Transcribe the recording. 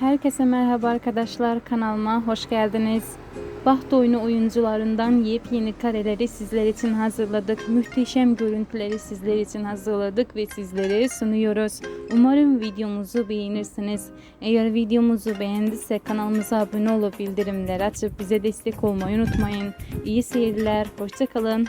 Herkese merhaba arkadaşlar kanalıma hoş geldiniz. Baht oyunu oyuncularından yepyeni kareleri sizler için hazırladık. Muhteşem görüntüleri sizler için hazırladık ve sizlere sunuyoruz. Umarım videomuzu beğenirsiniz. Eğer videomuzu beğendiyse kanalımıza abone olup bildirimleri açıp bize destek olmayı unutmayın. İyi seyirler, hoşçakalın.